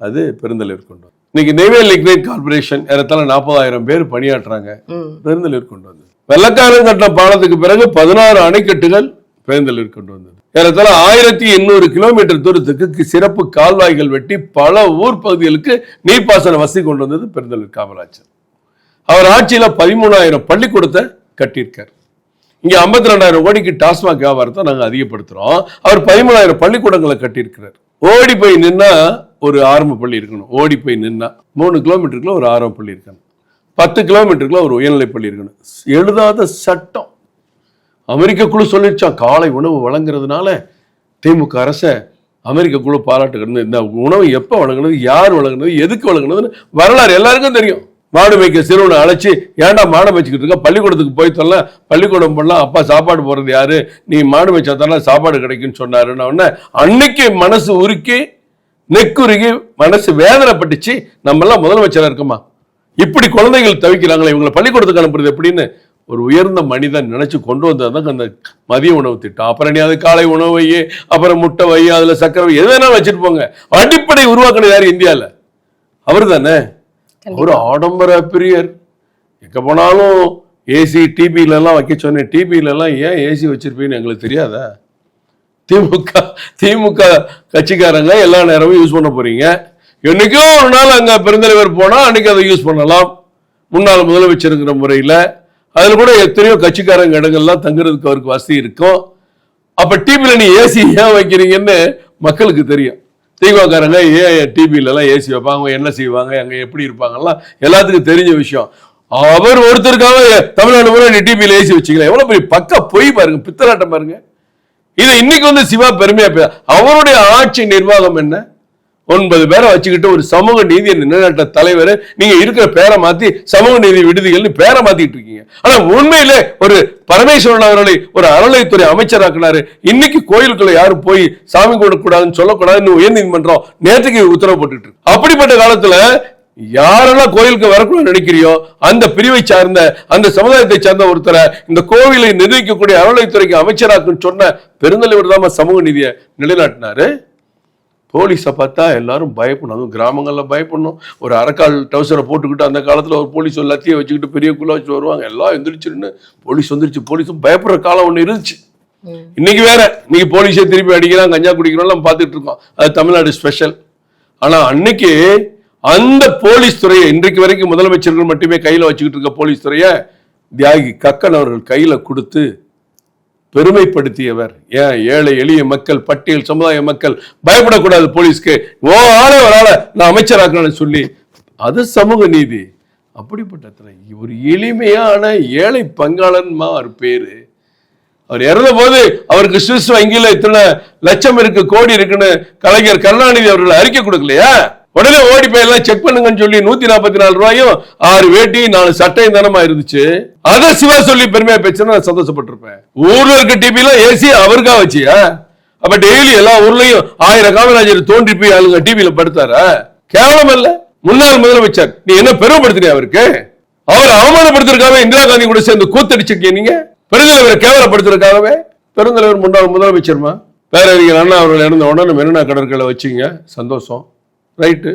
Speaker 2: அது பெருந்தலைவர் கொண்டு வந்து இன்னைக்கு நெய்வேல் லிக்னைட் கார்பரேஷன் ஏறத்தாழ நாற்பதாயிரம் பேர் பணியாற்றுறாங்க.
Speaker 3: ம்.
Speaker 2: பெருந்தலூர் கொண்டு வந்தது. வெள்ளக்காரன் கட்டின பாலத்துக்கு பிறகு பதினாறு அணைக்கட்டுகள் பெருந்தலூர் கொண்டு வந்தது. ஏறத்தாழ ஆயிரத்தி எண்ணூறு கிலோமீட்டர் தூரத்துக்கு சிறப்பு கால்வாய்கள் வெட்டி பல ஊர் பகுதிகளுக்கு நீர்ப்பாசன வசதி கொண்டு வந்தது பெருந்தலூர் காமராஜர். அவர் ஆட்சியில பதிமூணாயிரம் பள்ளிக்கூடத்தை கட்டியிருக்கார். இங்க ஐம்பத்தி ரெண்டாயிரம் கோடிக்கு டாஸ்மாக் வியாபாரத்தை நாங்கள் அதிகப்படுத்துறோம். அவர் பதிமூணாயிரம் பள்ளிக்கூடங்களை கட்டியிருக்கிறார். ஓடி போய் நின்னா ஒரு ஆரம்ப பள்ளி இருக்கணும். ஓடி போய் நின்னா மூணு கிலோமீட்டருக்குள்ள ஒரு ஆரம்ப பள்ளி இருக்கணும். பத்து கிலோமீட்டருக்குள்ள ஒரு உயர்நிலை பள்ளி இருக்கணும். எழுதாத சட்டம். அமெரிக்க குழு சொல்லிடுச்சான் காலை உணவு வழங்குறதுனால திமுக அரசை அமெரிக்க குழு பாராட்டுகிறது. இந்த உணவு எப்போ வழங்கினது யார் வழங்கினது எதுக்கு வழங்குனதுன்னு வரலாறு எல்லாருக்கும் தெரியும். மாடு மேய்க்க சிறுவனை அழைச்சி ஏன்டா மாடு மேய்ச்சிக்கிட்டு இருக்க? பள்ளிக்கூடத்துக்கு போய் சொல்ல பள்ளிக்கூடம் பண்ணலாம் அப்பா சாப்பாடு போடுறது யாரு? நீ மாடு மேய்ச்சா தானே சாப்பாடு கிடைக்குன்னு சொன்னாருன்னு உடனே அன்னைக்கு மனசு உருக்கி நெக்குருகி மனசு வேதனைப்பட்டுச்சு. நம்மெல்லாம் முதலமைச்சராக இருக்குமா? இப்படி குழந்தைகள் தவிக்கிறாங்களே இவங்களை பள்ளிக்கூடத்துக்கு அனுப்புறது எப்படின்னு ஒரு உயர்ந்த மனிதன் நினைச்சு கொண்டு வந்ததுதான் அந்த மதிய உணவு திட்டம். அப்புறம் நீ அது காலை உணவு வை அப்புறம் முட்டை வை அதுல சக்கரை வை எது வேணாலும் வச்சுட்டு போங்க. அடிப்படை உருவாக்குனது யாரு இந்தியால? அவர் தானே? ஒரு ஆடம்பர பிரியர். எங்க போனாலும் ஏசி டிபில எல்லாம் வைக்க சொன்னேன். டிபில எல்லாம் ஏன் ஏசி வச்சிருப்பீங்கன்னு எங்களுக்கு தெரியாதா? திமுக திமுக கட்சிக்காரங்க எல்லா நேரமும் யூஸ் பண்ண போறீங்க. என்னைக்கோ ஒரு நாள் அங்க பெருந்தலைவர் போனா அன்னைக்கு அதை யூஸ் பண்ணலாம். முன்னாள் முதலமைச்சருங்கிற முறையில அதில் கூட எத்தனையோ கட்சிக்காரங்க இடங்கள்லாம் தங்குறதுக்கு அவருக்கு வசதி இருக்கும். அப்போ டிவியில் நீ ஏசி ஏன் வைக்கிறீங்கன்னு மக்களுக்கு தெரியும். திமுககாரங்க ஏன் டிவிலலாம் ஏசி வைப்பாங்க? என்ன செய்வாங்க? அங்கே எப்படி இருப்பாங்கலாம் எல்லாத்துக்கும் தெரிஞ்ச விஷயம். அவர் ஒருத்தருக்காக தமிழ்நாடு முறை நீ டிவியில் ஏசி வச்சுக்கலாம் எவ்வளோ பெரிய பக்க போய் பாருங்க பித்தலாட்டம் பாருங்க. இதை இன்னைக்கு வந்து சிவா பெருமையா பே அவருடைய ஆட்சி நிர்வாகம் என்ன? ஒன்பது பேரை வச்சுக்கிட்டு ஒரு சமூக நீதியை நிலைநாட்ட தலைவர் நீங்க இருக்கிற பேரை மாத்தி சமூக நீதி விடுதிகள்னு பேரை மாத்திட்டு இருக்கீங்க. ஆனா உண்மையிலே ஒரு பரமேஸ்வரன் அவர்களை ஒரு அறநிலைத்துறை அமைச்சராக்குனாரு. இன்னைக்கு கோயிலுக்குள்ள யாரும் போய் சாமி கூடக்கூடாதுன்னு சொல்லக்கூடாதுன்னு உயர்நீதிமன்றம் நேற்றுக்கு உத்தரவு போட்டுட்டு இருக்கு. அப்படிப்பட்ட காலத்துல யாரெல்லாம் கோயிலுக்கு வரக்கூடாது நினைக்கிறியோ அந்த பிரிவை சார்ந்த அந்த சமுதாயத்தை சார்ந்த ஒருத்தரை இந்த கோவிலை நிர்வகிக்கக்கூடிய அறநிலைத்துறைக்கு அமைச்சராக்குன்னு சொன்ன பெருந்தலைவர் தான் சமூக நீதியை நிலைநாட்டினாரு. போலீஸை பார்த்தா எல்லாரும் பயப்படணும். அதுவும் கிராமங்களில் பயப்படணும். ஒரு அரைக்கால் டவுசரை போட்டுக்கிட்டு அந்த காலத்தில் ஒரு போலீஸ் ஒரு லத்தியை வச்சுக்கிட்டு பெரிய குள்ள வச்சு வருவாங்க. எல்லாம் எந்திரிச்சிருன்னு போலீஸ் வந்துருச்சு. போலீஸும் பயப்படுற காலம் ஒன்று இருந்துச்சு. இன்னைக்கு வேற. இன்னைக்கு போலீஸே திருப்பி அடிக்கிறான் கஞ்சா குடிக்கிறோம் பார்த்துட்டு இருக்கோம். அது தமிழ்நாடு ஸ்பெஷல் ஆனா அன்னைக்கு அந்த போலீஸ் துறையை இன்றைக்கு வரைக்கும் முதலமைச்சர்கள் மட்டுமே கையில வச்சுக்கிட்டு இருக்க போலீஸ் துறையை தியாகி கக்கன் அவர்கள் கையில கொடுத்து பெருமைப்படுத்தியவர். ஏன்? ஏழை எளிய மக்கள் பட்டியல் சமுதாய மக்கள். பயப்படக்கூடாது போலீஸ்க்கு. ஓ ஆளே ஒரு ஆளை நான் அமைச்சராக்கணும்னு சொல்லி. அது சமூக நீதி. அப்படிப்பட்ட ஒரு எளிமையான ஏழை பங்காளன்மா அவர் பேரு. அவர் இறந்த போது அவருக்கு சுவிஸ் வங்கியில் இத்தனை லட்சம் இருக்கு கோடி இருக்குன்னு கலைஞர் கருணாநிதி அவர்கள் அறிக்கை கொடுக்கலையா? உடனே ஓடி போய் எல்லாம் செக் பண்ணுங்கன்னு சொல்லி நூத்தி நாற்பத்தி நாலு ரூபாயும் ஆறு வேட்டி நாலு சட்டையும் தானமா இருந்துச்சு. அதை சிவா சொல்லி பெருமையா பேச்சுன்னா நான் சந்தோஷப்பட்டிருப்பேன். ஊர்ல இருக்க டிவில ஏசி அவருக்கா வச்சியா? அப்ப டெய்லி எல்லா ஊர்லயும் ஆயிரம் காமராஜர் தோன்றி போய் ஆளுங்க டிவியில படுத்தாரா? கேவலம் இல்ல முன்னாள் முதலமைச்சர் நீ என்ன பெருமைப்படுத்தினியா அவருக்கு? அவர் அவமானப்படுத்திருக்காவே இந்திரா காந்தி கூட சேர்ந்து கூத்தடிச்சிருக்கீங்க நீங்க? பெருந்தலைவரை கேவலப்படுத்துறதுக்காகவே பெருந்தலைவர் முன்னாள் முதலமைச்சர்மா? பேரறிஞர் அண்ணா அவர்கள் இறந்த உடனே மெரினா கடற்கரை வச்சிங்க. சந்தோஷம். ரைட்டு.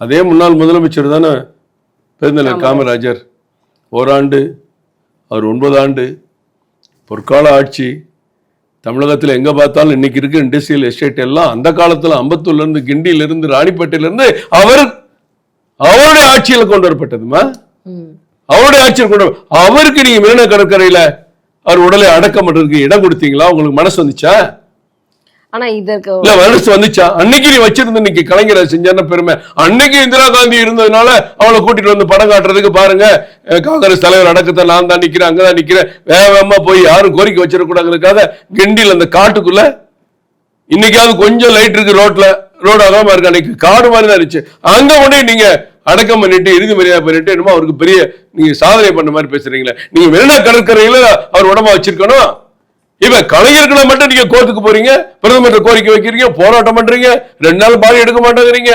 Speaker 2: அதே முன்னாள் முதலமைச்சர் தானே? பெருந்தலைவர் காமராஜர். ஓராண்டு அவர் ஒன்பது ஆண்டு பொற்கால ஆட்சி. தமிழகத்தில் எங்க பார்த்தாலும் இன்னைக்கு இருக்க இண்டஸ்ட்ரியல் எஸ்டேட் எல்லாம் அந்த காலத்துல அம்பத்தூர்ல இருந்து கிண்டியில இருந்து ராணிப்பேட்டையில இருந்து அவர் அவருடைய ஆட்சியில கொண்டு வரப்பட்டதுமா? அவருடைய ஆட்சியில் கொண்டு வர- அவருக்கு நீங்க மெரினா கடற்கரையில அவர் உடலை அடக்கம் பண்றதுக்கு இடம் கொடுத்தீங்களா? உங்களுக்கு மனசு வந்துச்சா?
Speaker 3: ஆனா இதற்கு
Speaker 2: இல்ல மனசு வந்துச்சா? அன்னைக்கு நீ வச்சிருந்த இன்னைக்கு கலைஞரை செஞ்சான பெருமை? அன்னைக்கு இந்திரா காந்தி இருந்ததுனால அவளை கூட்டிட்டு வந்து படம் காட்டுறதுக்கு பாருங்க. காங்கிரஸ் தலைவர் அடக்கத்தை நான் தான் நிக்கிறேன் அங்கதான் நிக்கிறேன். வேக வேகமா போய் யாரும் கோரிக்கை வச்சிடக்கூடாதுக்காக கிண்டியில் அந்த காட்டுக்குள்ள இன்னைக்காவது கொஞ்சம் லைட் இருக்கு ரோட்ல. ரோடு அகாம இருக்கு. அன்னைக்கு காடு மாதிரி தான் இருந்துச்சு. அங்க உடனே நீங்க அடக்கம் பண்ணிட்டு இறுதி மரியாதை பண்ணிட்டு என்னமோ அவருக்கு பெரிய நீங்க சாதனை பண்ண மாதிரி பேசுறீங்களே. நீங்க மெரினா கடற்கரையில அவர் உடம்பா வச்சிருக்கணும். இவன் கலைஞர்களை மட்டும் நீங்க கோர்ட்டுக்கு போறீங்க பிரதமர் கோரிக்கை வைக்கிறீங்க போராட்டம் பண்றீங்க ரெண்டு நாள் பாடி எடுக்க மாட்டேங்கிறீங்க.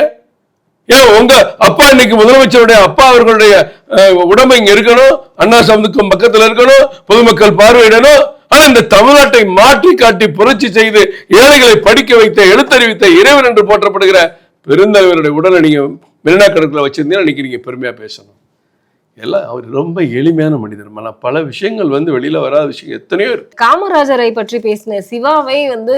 Speaker 2: ஏன் உங்க அப்பா இன்னைக்கு முதலமைச்சருடைய அப்பா அவர்களுடைய அஹ், உடம்பு இங்க இருக்கணும் அண்ணா சமுதுக்கும் பக்கத்துல இருக்கணும் பொதுமக்கள் பார்வையிடணும். ஆனா இந்த தமிழ்நாட்டை மாற்றி காட்டி புரட்சி செய்து ஏழைகளை படிக்க வைத்த எழுத்தறிவித்த இறைவன் என்று போற்றப்படுகிற பெருந்தலைவருடைய உடலை நீங்க மெரினா கடற்கரை வச்சிருந்தீங்கன்னா இன்னைக்கு நீங்க பெருமையா பேசணும். எல்லாம் அவர் ரொம்ப எளிமையான மனிதர். மன பல விஷயங்கள் வந்து வெளியில வராத விஷயம் எத்தனையோ இருக்கு.
Speaker 3: காமராஜரை பற்றி பேசின சிவாவை வந்து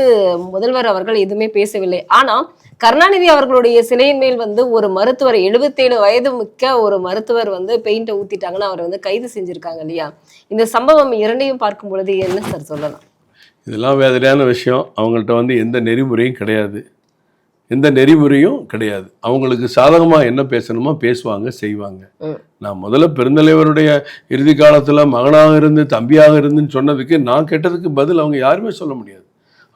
Speaker 3: முதல்வர் அவர்கள் எதுவுமே பேசவில்லை. ஆனா கருணாநிதி அவர்களுடைய சிலையின் மேல் வந்து ஒரு மருத்துவர் 77 வயது மிக்க ஒரு மருத்துவர் வந்து பெயிண்ட ஊத்திட்டாங்கன்னு அவர் வந்து கைது செஞ்சிருக்காங்க இல்லையா? இந்த சம்பவம் இரண்டையும் பார்க்கும் பொழுது என்ன சார் சொல்லலாம்?
Speaker 2: இதெல்லாம் வேதனையான விஷயம். அவங்கள்ட்ட வந்து எந்த நெறிமுறையும் கிடையாது. எந்த நெறிமுறையும் கிடையாது. அவங்களுக்கு சாதகமாக என்ன பேசணுமோ பேசுவாங்க செய்வாங்க. நான் முதல்ல பெருந்தலைவருடைய இறுதி காலத்தில் மகனாக இருந்து தம்பியாக இருந்துன்னு சொன்னதுக்கு நான் கேட்டதுக்கு பதில் அவங்க யாருமே சொல்ல முடியாது.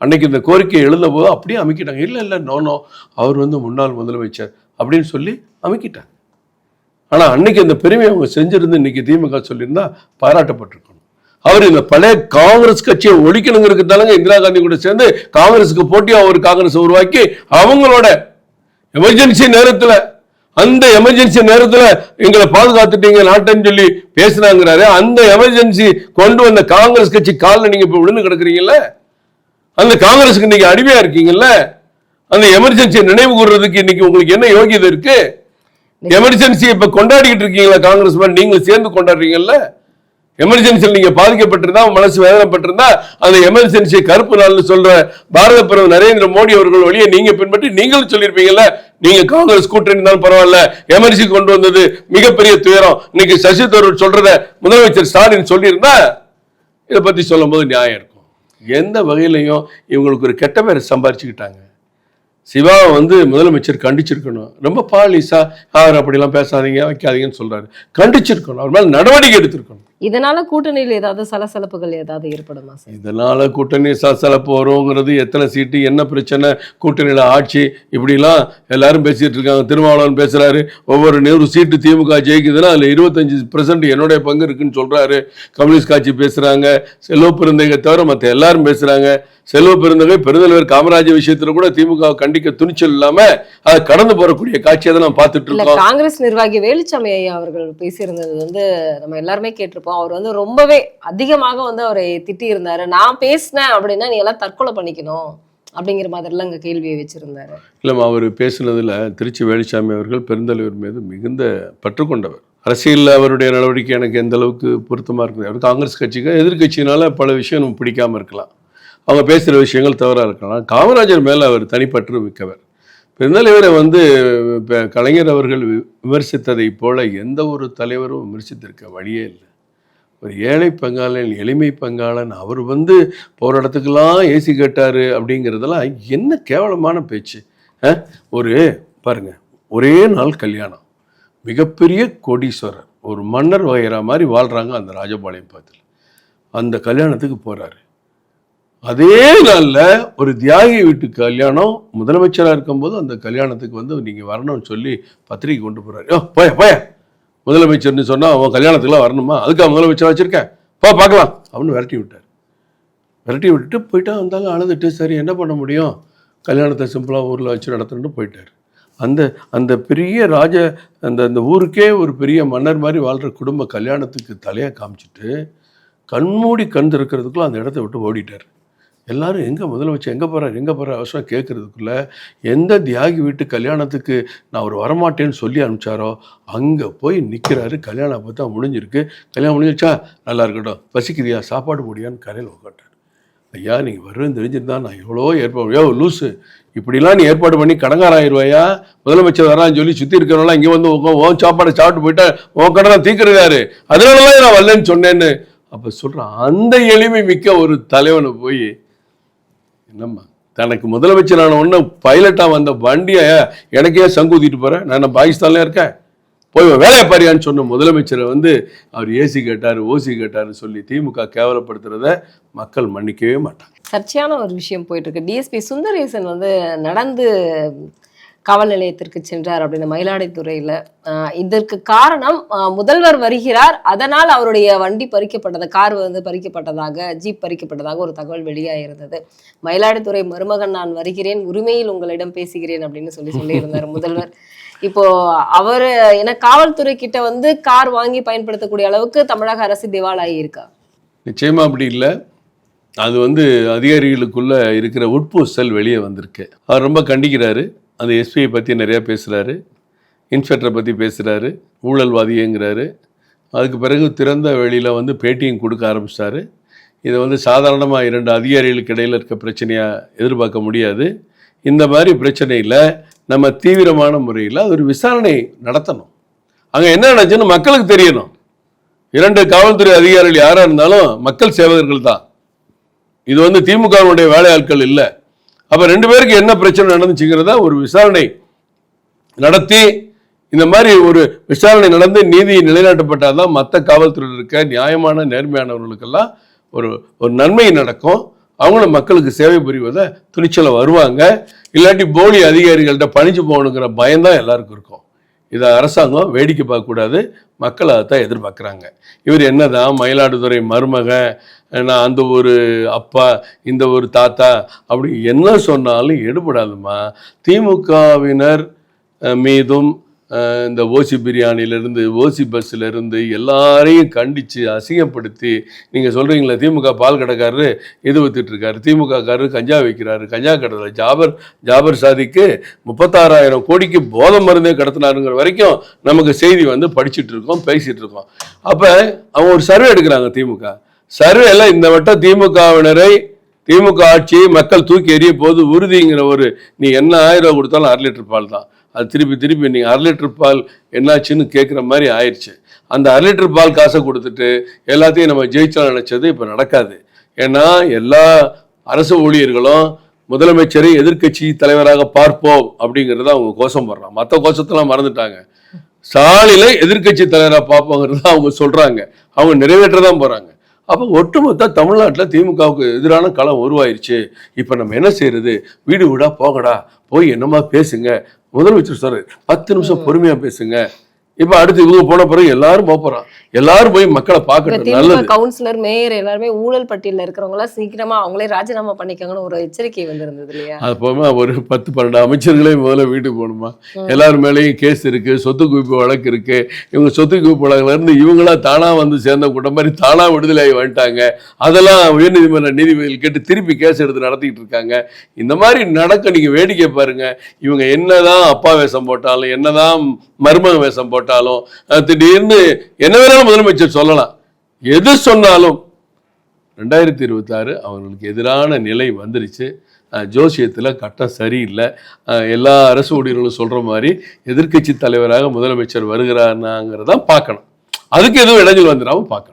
Speaker 2: அன்னைக்கு இந்த கோரிக்கை எழுந்த போது அப்படியே அமைக்கிட்டாங்க. இல்லை இல்லை நோ நோ அவர் வந்து முன்னாள் முதலமைச்சர் அப்படின்னு சொல்லி அமைக்கிட்டாங்க. ஆனா அன்னைக்கு அந்த பெருமையை அவங்க செஞ்சிருந்து இன்னைக்கு திமுக சொல்லியிருந்தா பாராட்டப்பட்டிருக்கணும் அவர் இந்த பழைய காங்கிரஸ் கட்சியை ஒழிக்கணுங்கிறதுக்கு தானங்க இந்திரா காந்தி கூட சேர்ந்து காங்கிரஸுக்கு போட்டியா ஒரு காங்கிரஸ் உருவாக்கி அவங்களோட எமர்ஜென்சி நேரத்துல அந்த எமர்ஜென்சி நேரத்துல எங்களை பாதுகாத்துட்டீங்க நாட்டைன்னு சொல்லி பேசுனாங்கிறாரு. அந்த எமர்ஜென்சி கொண்டு வந்த காங்கிரஸ் கட்சி காலில் நீங்க இப்ப விழுந்து கிடக்குறீங்கல்ல? அந்த காங்கிரஸுக்கு இன்னைக்கு அடிமையா இருக்கீங்கல்ல? அந்த எமர்ஜென்சி நினைவு கூறுறதுக்கு இன்னைக்கு உங்களுக்கு என்ன யோகியதை இருக்கு? எமர்ஜென்சி இப்ப கொண்டாடிக்கிட்டு இருக்கீங்களா காங்கிரஸ் மேன் நீங்களும் சேர்ந்து கொண்டாடுறீங்கல்ல? எமர்ஜென்சியில் நீங்க பாதிக்கப்பட்டிருந்தா மனசு வேதனைப்பட்டிருந்தா அந்த எமர்ஜென்சி கருப்பு நாள்னு சொல்ற பாரத பிரதமர் நரேந்திர மோடி அவர்கள் வழியை நீங்க பின்பற்றி நீங்களும் சொல்லியிருப்பீங்கல்ல நீங்க காங்கிரஸ் கூட்டணி இருந்தாலும் பரவாயில்ல எமர்ஜென்சி கொண்டு வந்தது மிகப்பெரிய துயரம். இன்னைக்கு சசி தரூர் சொல்றத முதலமைச்சர் ஸ்டாலின் சொல்லியிருந்தா இதை பத்தி சொல்லும் போது நியாயம் இருக்கும். எந்த வகையிலையும் இவங்களுக்கு ஒரு கெட்ட பேரை சம்பாரிச்சுக்கிட்டாங்க. சிவாவை வந்து முதலமைச்சர் கண்டிச்சிருக்கணும். ரொம்ப பாலிசா அவர் அப்படிலாம் பேசாதீங்க வைக்காதீங்கன்னு சொல்றாரு. கண்டிச்சிருக்கணும். அவர் மேலே நடவடிக்கை எடுத்திருக்கணும்.
Speaker 3: இதனால கூட்டணியில் ஏதாவது சலசலப்புகள் ஏதாவது ஏற்படுமா சார்?
Speaker 2: இதனால கூட்டணி சலசலப்பு வருங்கிறது எத்தனை சீட்டு என்ன பிரச்சனை கூட்டணியில் ஆட்சி இப்படிலாம் எல்லாரும் பேசிட்டு இருக்காங்க. திருமாவளவன் பேசுறாரு ஒவ்வொரு நூறு சீட்டு திமுக ஜெயிக்குதுன்னா அதில் இருபத்தஞ்சு பெர்சன்ட் என்னுடைய பங்கு இருக்குன்னு சொல்றாரு. கம்யூனிஸ்ட் கட்சி பேசுறாங்க செல்வ பெருந்தகை தவிர மற்ற எல்லாரும் பேசுறாங்க. செல்வ பெருந்தகை பெருந்தலைவர் காமராஜ் விஷயத்துல கூட திமுக கண்டிக்க துணிச்சல் இல்லாம அதை கடந்து போறக்கூடிய காட்சியை தான் நம்ம பார்த்துட்டு இருக்கோம்.
Speaker 3: காங்கிரஸ் நிர்வாகி வேலுச்சாமி ஐயா அவர்கள் பேசியிருந்தது வந்து நம்ம எல்லாருமே கேட்டிருப்போம். அவர் வந்து ரொம்பவே அதிகமாக வந்து அவரை திட்டியிருந்தாரு. நான் பேசினேன் அப்படின்னா நீ எல்லாம் தற்கொலை பண்ணிக்கணும் அப்படிங்கிற மாதிரிலாம் அங்கே கேள்வியை வச்சிருந்தாரு.
Speaker 2: இல்லைம்மா அவர் பேசுனதுல திருச்சி வேலுசாமி அவர்கள் பெருந்தலைவர் மீது மிகுந்த பற்று கொண்டவர். அரசியலில் அவருடைய நடவடிக்கை எனக்கு எந்த அளவுக்கு பொருத்தமாக இருக்குது? அவர் காங்கிரஸ் கட்சிக்கு எதிர்க்கட்சியினால பல விஷயம் நம்ம பிடிக்காம இருக்கலாம். அவங்க பேசுகிற விஷயங்கள் தவறாக இருக்கலாம். காமராஜர் மேலே அவர் தனிப்பற்று மிக்கவர். பெருந்தலைவரை வந்து இப்போ கலைஞர் அவர்கள் வி- விமர்சித்ததைப் போல எந்த ஒரு தலைவரும் விமர்சித்திருக்க வழியே இல்லை. ஒரு ஏழை பங்காளன் எளிமை பங்காளன் அவர் வந்து போகிற இடத்துக்கெல்லாம் ஏசி கேட்டார் அப்படிங்கிறதெல்லாம் என்ன கேவலமான பேச்சு ஒரு பாருங்க ஒரே நாள் கல்யாணம். மிகப்பெரிய கோடீஸ்வரர் ஒரு மன்னர் வகைரா மாதிரி வாழ்கிறாங்க அந்த ராஜபாளையம் பக்கத்தில். அந்த கல்யாணத்துக்கு போகிறாரு அதே நாளில் ஒரு தியாகி வீட்டு கல்யாணம் முதலமைச்சராக இருக்கும்போது அந்த கல்யாணத்துக்கு வந்து நீங்கள் வரணும்னு சொல்லி பத்திரிக்கை கொண்டு போகிறாரு ஓ போய போய. முதலமைச்சர்னு சொன்னால் அவன் கல்யாணத்துக்குலாம் வரணுமா? அதுக்கு முதலமைச்சர் வச்சுருக்கேன் போ பார்க்கலாம். அப்படின்னு விரட்டி விட்டார். விரட்டி விட்டுட்டு போயிட்டா வந்தாலும் அழுதுட்டு சரி என்ன பண்ண முடியும்? கல்யாணத்தை சிம்பிளாக ஊரில் வச்சு நடத்தணுட்டு போயிட்டார். அந்த அந்த பெரிய ராஜ அந்த அந்த ஊருக்கே ஒரு பெரிய மன்னர் மாதிரி வாழ்கிற குடும்ப கல்யாணத்துக்கு தலையாக காமிச்சிட்டு கண்மூடி கண் திறக்கிறதுக்குள்ள அந்த இடத்த விட்டு ஓடிட்டார். எல்லாரும் எங்கே முதலமைச்சர் எங்கே போகிறார் எங்கே போகிறார் அவசரம் கேட்குறதுக்குள்ள எந்த தியாகி வீட்டு கல்யாணத்துக்கு நான் அவர் வரமாட்டேன்னு சொல்லி அனுப்பிச்சாரோ அங்கே போய் நிற்கிறாரு கல்யாணம் அப்போ தான் முடிஞ்சிருக்கு. கல்யாணம் முடிஞ்சிருச்சா? நல்லா இருக்கட்டும். பசிக்குதியா? சாப்பாடு முடியான்னு கரையில் உட்காட்டார் ஐயா நீங்கள் வருவேன்னு தெரிஞ்சிருந்தா நான் எவ்வளோ ஏற்பாடு யோ லூஸு இப்படிலாம் நீ ஏற்பாடு பண்ணி கடங்காராயிருவாயா முதலமைச்சர் வரான்னு சொல்லி சுற்றி இருக்கிறவங்களாம் இங்கே வந்து உங்க உன் சாப்பாடை சாப்பிட்டு போயிட்டா உன் கடனை தீர்க்கிறாரு அதனால தான் நான் வரலன்னு சொன்னேன்னு. அப்போ சொல்கிறான் அந்த எளிமை மிக்க ஒரு தலைவனை போய் என்னம்மா? தனக்கு முதலமைச்சரான ஒன்று பைலட்டாக வந்த வண்டியை எனக்கே சங்கூதிட்டு போகிறேன் நான் பாகிஸ்தான்லேயே பாகிஸ்தான்ல இருக்கேன்? போய் வேலையை பாரியான்னு சொன்ன முதலமைச்சரை வந்து அவர் ஏசி கேட்டார் ஓசி கேட்டார்னு சொல்லி திமுக கேவலப்படுத்துறத மக்கள் மன்னிக்கவே மாட்டாங்க.
Speaker 3: சர்ச்சையான ஒரு விஷயம் போயிட்டு இருக்கு. டிஎஸ்பி சுந்தரேசன் வந்து நடந்து காவல் நிலையத்திற்கு சென்றார் அப்படின்னு மயிலாடுதுறையில. இதற்கு காரணம் முதல்வர் வருகிறார். அதனால் அவருடைய வண்டி பறிக்கப்பட்டது கார் வந்து பறிக்கப்பட்டதாக ஜீப் பறிக்கப்பட்டதாக ஒரு தகவல் வெளியாயிருந்தது. மயிலாடுதுறை மருமகன் நான் வருகிறேன் உரிமையில் உங்களிடம் பேசுகிறேன் அப்படின்னு சொல்லி சொல்லியிருந்தார் முதல்வர். இப்போ அவர் என காவல்துறை கிட்ட வந்து கார் வாங்கி பயன்படுத்தக்கூடிய அளவுக்கு தமிழக அரசு திவாலாகி இருக்கா?
Speaker 2: நிச்சயமா அப்படி இல்லை. அது வந்து அதிகாரிகளுக்குள்ள இருக்கிற உட்பூசல் வெளியே வந்திருக்கு. அவர் ரொம்ப கண்டிக்கிறாரு. அந்த எஸ்பியை பற்றி நிறையா பேசுகிறாரு இன்ஸ்பெக்டரை பற்றி பேசுகிறாரு ஊழல்வாதிங்கிறாரு. அதுக்கு பிறகு திறந்த வெளியில் வந்து பேட்டியும் கொடுக்க ஆரம்பிச்சிட்டாரு இதை வந்து சாதாரணமாக இரண்டு அதிகாரிகளுக்கு இடையில் இருக்க பிரச்சனையாக எதிர்பார்க்க முடியாது. இந்த மாதிரி பிரச்சனையில் நம்ம தீவிரமான முறையில் அது ஒரு விசாரணை நடத்தணும். அங்கே என்ன நடந்துச்சுன்னு மக்களுக்கு தெரியணும். இரண்டு காவல்துறை அதிகாரிகள் யாராக இருந்தாலும் மக்கள் சேவகர்கள் தான். இது வந்து திமுகவுடைய வேலையாட்கள் இல்லை. அப்போ ரெண்டு பேருக்கு என்ன பிரச்சனை நடந்துச்சுங்கிறத ஒரு விசாரணை நடத்தி இந்த மாதிரி ஒரு விசாரணை நடந்து நீதி நிலைநாட்டப்பட்டால் தான் மற்ற காவல்துறையில் இருக்க நியாயமான நேர்மையானவர்களுக்கெல்லாம் ஒரு ஒரு நன்மை நடக்கும். அவங்களும் மக்களுக்கு சேவை புரிவதை துணிச்சலை வருவாங்க. இல்லாட்டி போலி அதிகாரிகள்கிட்ட பணிஞ்சு போகணுங்கிற பயம்தான் எல்லாருக்கும் இருக்கும். இதை அரசாங்கம் வேடிக்கை பார்க்கக்கூடாது. மக்கள் அதைத்தான் எதிர்பார்க்குறாங்க. இவர் என்னதான் மயிலாடுதுறை மருமக நான் அந்த ஒரு அப்பா இந்த ஒரு தாத்தா அப்படி என்ன சொன்னாலும் எடுபடாதுமா. திமுகவினர் மீதும் இந்த ஓசி பிரியாணியிலேருந்து ஓசி பஸ்ஸிலேருந்து எல்லாரையும் கண்டித்து அசிங்கப்படுத்தி நீங்கள் சொல்கிறீங்களே திமுக பால் கடைக்காரரு இது வித்துட்டு திமுகக்காரரு கஞ்சா வைக்கிறாரு. கஞ்சா கடலை ஜாபர் ஜாபர் சாதிக்கு முப்பத்தாறாயிரம் கோடிக்கு போதை மருந்தே கடத்தினாருங்கிற வரைக்கும் நமக்கு செய்தி வந்து படிச்சுட்டு இருக்கோம் பேசிகிட்டு இருக்கோம் அப்போ அவங்க ஒரு சர்வே எடுக்கிறாங்க திமுக. சர்வேல இந்த வட்டம் திமுகவினரை திமுக ஆட்சியை மக்கள் தூக்கி எறிய போது உறுதிங்கிற ஒரு நீ என்ன ஆயிரம் ரூபா கொடுத்தாலும் அரை லிட்டர் பால் தான். அது திருப்பி திருப்பி நீங்கள் அரை லிட்டர் பால் என்னாச்சுன்னு கேட்குற மாதிரி ஆயிடுச்சு அந்த அரை லிட்டர் பால் காசை கொடுத்துட்டு எல்லாத்தையும் நம்ம ஜெயிச்சலாம் நினைச்சது இப்போ நடக்காது. ஏன்னா எல்லா அரசு ஊழியர்களும் முதலமைச்சரை எதிர்க்கட்சி தலைவராக பார்ப்போம் அப்படிங்கிறத அவங்க கோஷம் போடுறான் மற்ற கோஷத்தெல்லாம் மறந்துட்டாங்க. ஸ்டாலினை எதிர்க்கட்சி தலைவராக பார்ப்போங்கிறத அவங்க சொல்கிறாங்க அவங்க நிறைவேற்ற தான் போகிறாங்க அப்போ ஒட்டுமொத்த தமிழ்நாட்டில் திமுகவுக்கு எதிரான களம் உருவாயிருச்சு. இப்போ நம்ம என்ன செய்யறது வீடு வீடா போங்கடா. போய் என்னமா பேசுங்க? முதலமைச்சர் சொல்றாரு பத்து நிமிஷம் பொறுமையா பேசுங்க. இப்போ அடுத்து இவங்க போன பிறகு எல்லாரும் போறான் எல்லாரும் போய் மக்களை
Speaker 3: திமுக
Speaker 2: நல்லது.
Speaker 3: கவுன்சிலர் மேயர் எல்லாருமே ஊழல் பட்டியல இருக்கிறவங்க எல்லாம் சீக்கிரமா அவங்களே ராஜினாமா பண்ணிக்கோங்கன்னு ஒரு எச்சரிக்கை வந்திருந்தது இல்லையா?
Speaker 2: அது போக ஒரு பத்து பன்னெண்டு அமைச்சர்களே முதல்ல வீட்டுக்கு போகணுமா? எல்லார் மேலேயும் கேஸ் இருக்கு சொத்து குவிப்பு வழக்கு இருக்கு. இவங்க சொத்து குவிப்பு வழக்குல இருந்து இவங்களா தானா வந்து சேர்ந்த கூட்டம் மாதிரி தானா விடுதலை ஆகி வந்துட்டாங்க. அதெல்லாம் உயர்நீதிமன்ற நீதிபதிகள் கேட்டு திருப்பி கேஸ் எடுத்து நடத்திட்டு இருக்காங்க. இந்த மாதிரி நடக்க நீங்க வேடிக்கை பாருங்க. இவங்க என்னதான் அப்பா வேஷம் போட்டாலும் என்னதான் மருமக வேஷம் போட்டாலும் அஹ் திடீர்னு என்ன வேணாலும் முதலமைச்சர் சொல்லலாம். எது சொன்னாலும் ரெண்டாயிரத்தி இருபத்தாறு அவங்களுக்கு எதிரான நிலை வந்துருச்சு. ஜோசியத்தில் கட்டம் சரியில்லை. எல்லா அரசு ஊழியர்களும் சொல்கிற மாதிரி எதிர்க்கட்சி தலைவராக முதலமைச்சர் வருகிறாருனாங்கிறதான் பார்க்கணும். அதுக்கு எதுவும் இடைஞ்சல் வந்துடாமல் பார்க்கணும்.